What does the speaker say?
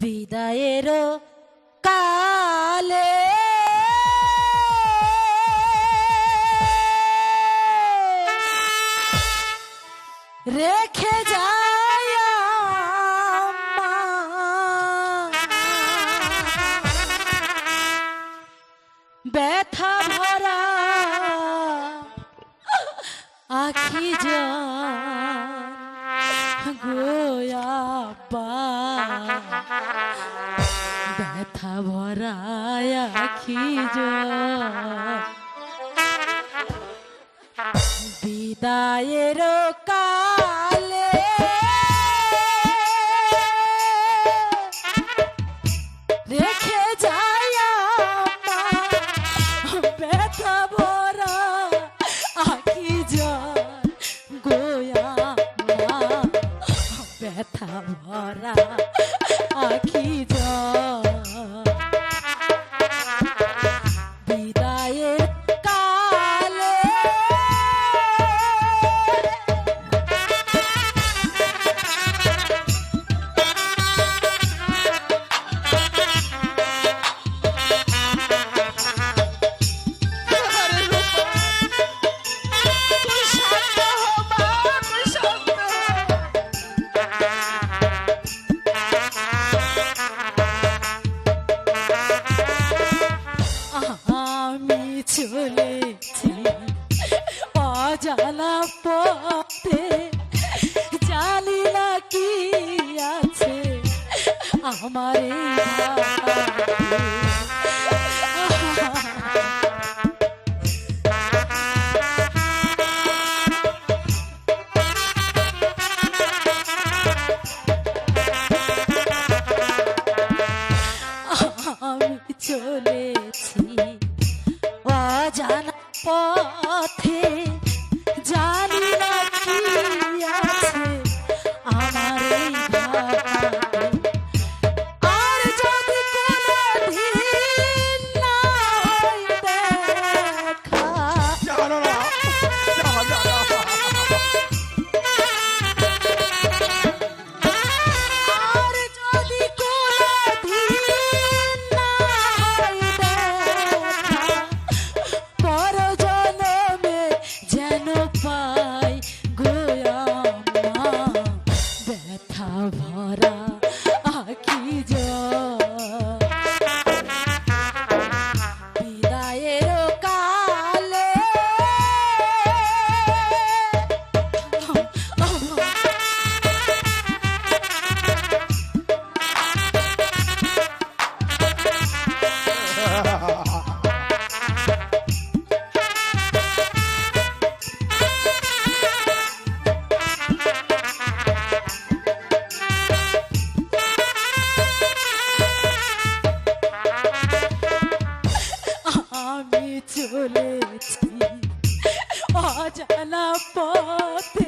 বিদায়ের কালে। রেখে যায় ব্যথা ভরা আখি যা গোয়া ব্যথা ভরা খিজ বিদায়ের কালে রেখে ব্যথা ভরা আখি জল চলেছি। অজানা পথে জানি না কি আছে আমার অজানা পথে জানা পথ